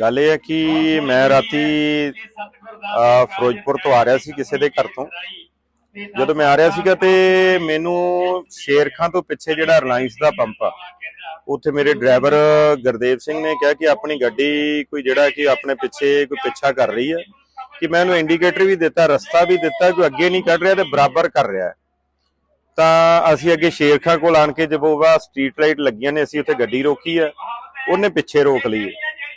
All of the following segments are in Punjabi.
ਗੱਲ ਇਹ ਹੈ ਕਿ ਮੈਂ ਰਾਤੀ ਫਿਰੋਜ਼ਪੁਰ ਤੋਂ ਆ ਰਿਹਾ ਸੀ ਕਿਸੇ ਦੇ ਘਰ ਤੋਂ। ਜਦੋਂ ਮੈਂ ਆ ਰਿਹਾ ਸੀਗਾ ਤੇ ਮੈਨੂੰ ਸ਼ੇਰਖਾਂ ਤੋਂ ਪਿੱਛੇ ਜਿਹੜਾ ਰਿਲਾਇੰਸ ਦਾ ਪੰਪ ਆ, ਉੱਥੇ ਮੇਰੇ ਡਰਾਈਵਰ ਗੁਰਦੇਵ ਸਿੰਘ ਨੇ ਕਿਹਾ ਕਿ ਆਪਣੀ ਗੱਡੀ ਕੋਈ ਜਿਹੜਾ ਕਿ ਆਪਣੇ ਪਿੱਛੇ ਕੋਈ ਪਿੱਛਾ ਕਰ ਰਹੀ ਹੈ, ਕਿ ਮੈਂ ਉਹਨੂੰ ਇੰਡੀਕੇਟਰ ਵੀ ਦਿੱਤਾ, ਰਸਤਾ ਵੀ ਦਿੱਤਾ, ਕੋਈ ਅੱਗੇ ਨਹੀਂ ਕੱਢ ਰਿਹਾ ਤੇ ਬਰਾਬਰ ਕਰ ਰਿਹਾ ਤਾਂ ਅਸੀਂ ਅੱਗੇ ਸ਼ੇਰਖਾਂ ਕੋਲ ਆਣ ਕੇ ਜਦੋਂ ਸਟਰੀਟ ਲਾਈਟ ਲੱਗੀਆਂ ਨੇ, ਅਸੀਂ ਉੱਥੇ ਗੱਡੀ ਰੋਕੀ ਹੈ, ਉਹਨੇ ਪਿੱਛੇ ਰੋਕ ਲਈ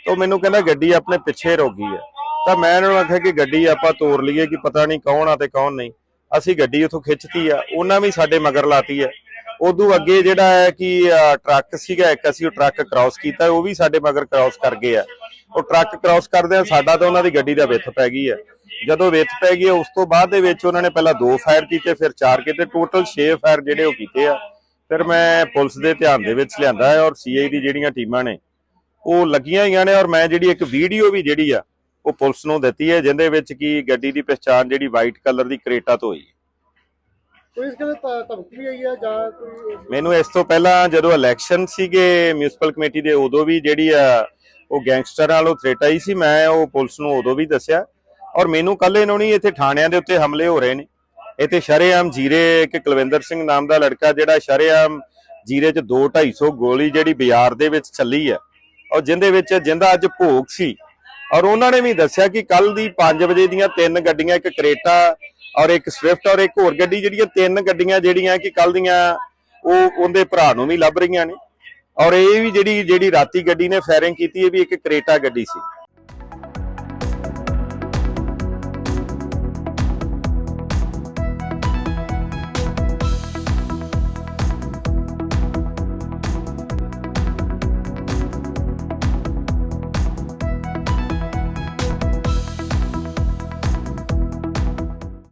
ਉਹ ਮੈਨੂੰ ਕਹਿੰਦਾ ਗੱਡੀ ਆਪਣੇ ਪਿੱਛੇ ਰੁਕ ਗਈ ਹੈ ਤਾਂ ਮੈਂ ਇਹਨਾਂ ਨੂੰ ਆਖਿਆ ਕਿ ਗੱਡੀ ਆਪਾਂ ਤੋੜ ਲਈਏ ਕਿ ਪਤਾ ਨਹੀਂ ਕੌਣ ਆ ਤੇ ਕੌਣ ਨਹੀਂ। ਅਸੀਂ ਗੱਡੀ ਉੱਥੋਂ ਖਿੱਚਤੀ ਆ, ਉਹਨਾਂ ਵੀ ਸਾਡੇ ਮਗਰ ਲਾਤੀ ਹੈ ਉਦੋਂ ਅੱਗੇ ਜਿਹੜਾ ਹੈ ਕਿ ਟਰੱਕ ਸੀਗਾ, ਇੱਕ ਅਸੀਂ ਉਹ ਟਰੱਕ ਕ੍ਰਾਸ ਕੀਤਾ, ਉਹ ਵੀ ਸਾਡੇ ਮਗਰ ਕ੍ਰਾਸ ਕਰ ਗਏ ਆ। ਉਹ ਟਰੱਕ ਕ੍ਰਾਸ ਕਰਦੇ ਆ ਸਾਡਾ ਤਾਂ ਉਹਨਾਂ ਦੀ ਗੱਡੀ ਦਾ ਵਿੱਥ ਪੈ ਗਈ ਹੈ ਜਦੋਂ ਵਿੱਥ ਪੈ ਗਈ ਉਸ ਤੋਂ ਬਾਅਦ ਦੇ ਵਿੱਚ ਉਹਨਾਂ ਨੇ ਪਹਿਲਾਂ ਦੋ ਫਾਇਰ ਕੀਤੇ, ਫਿਰ ਚਾਰ ਕੀਤੇ ਟੋਟਲ 6 ਫਾਇਰ ਜਿਹੜੇ ਉਹ ਕੀਤੇ ਆ। ਫਿਰ ਮੈਂ ਪੁਲਿਸ ਦੇ ਧਿਆਨ ਦੇ ਵਿੱਚ ਲਿਆਂਦਾ ਹੈ ਔਰ ਸੀਆਈ ਦੀ ਜਿਹੜੀਆਂ ਟੀਮਾਂ ਨੇ ਉਹ ਲੱਗੀਆਂ ਹੋਈਆਂ ਨੇ ਔਰ ਮੈਂ ਜਿਹੜੀ ਇੱਕ ਵੀਡੀਓ ਵੀ ਜਿਹੜੀ ਆ ਉਹ ਪੁਲਿਸ ਨੂੰ ਦਿੱਤੀ ਹੈ ਜਿੰਦੇ ਵਿੱਚ ਕੀ ਗੱਡੀ ਦੀ ਪਛਾਣ ਜਿਹੜੀ ਵਾਈਟ ਕਲਰ ਦੀ ਕਰੇਟਾ ਤੋਂ ਹੋਈ ਹੈ। ਕੋਈ ਇਸ ਕਹਿੰਦੇ ਧਮਕੀ ਵੀ ਆਈ ਹੈ ਜਾਂ ਕੋਈ ਮੈਨੂੰ ਇਸ ਤੋਂ ਪਹਿਲਾਂ ਜਦੋਂ ਇਲੈਕਸ਼ਨ ਸੀਗੇ ਮਿਊਨਿਸਪਲ ਕਮੇਟੀ ਦੇ ਉਦੋਂ ਵੀ ਜਿਹੜੀ ਆ ਉਹ ਗੈਂਗਸਟਰਾਂ ਨਾਲੋਂ ਥ੍ਰੈਟ ਆਈ ਸੀ ਮੈਂ ਉਹ ਪੁਲਿਸ ਨੂੰ ਉਦੋਂ ਵੀ ਦੱਸਿਆ ਔਰ ਮੈਨੂੰ ਕੱਲ ਇਹਨੋਂ ਨਹੀਂ ਇੱਥੇ ਥਾਣਿਆਂ ਦੇ ਉੱਤੇ ਹਮਲੇ ਹੋ ਰਹੇ ਨੇ ਇੱਥੇ ਸ਼ਰੇਆਮ ਜੀਰੇ ਇੱਕ ਕੁਲਵਿੰਦਰ ਸਿੰਘ ਨਾਮ ਦਾ ਲੜਕਾ ਜਿਹੜਾ ਸ਼ਰੇਆਮ ਜੀਰੇ 'ਚ 2 250 ਗੋਲੀ ਜਿਹੜੀ ਬਾਜ਼ਾਰ ਦੇ ਵਿੱਚ ਚੱਲੀ ਹੈ ਔਰ ਜਿੰਦੇ ਵਿੱਚ ਜਿੰਦਾ ਅੱਜ ਭੋਗ ਸੀ। ਔਰ ਉਹਨਾਂ ਨੇ ਵੀ ਦੱਸਿਆ ਕਿ ਕੱਲ ਦੀ 5 ਵਜੇ ਦੀਆਂ ਤਿੰਨ ਗੱਡੀਆਂ, ਇੱਕ ਕਰੇਟਾ ਔਰ ਇੱਕ ਸਵਿਫਟ ਔਰ ਇੱਕ ਹੋਰ ਗੱਡੀ ਜਿਹੜੀਆਂ ਤਿੰਨ ਗੱਡੀਆਂ ਜਿਹੜੀਆਂ ਕਿ ਕੱਲ ਦੀਆਂ ਉਹ ਉਹਦੇ ਭਰਾ ਨੂੰ ਵੀ ਲੱਭ ਰਹੀਆਂ ਨੇ। ਔਰ ਇਹ ਵੀ ਜਿਹੜੀ ਜਿਹੜੀ ਰਾਤੀ ਗੱਡੀ ਨੇ ਫਾਇਰਿੰਗ ਕੀਤੀ, ਇਹ ਵੀ ਇੱਕ ਕਰੇਟਾ ਗੱਡੀ ਸੀ।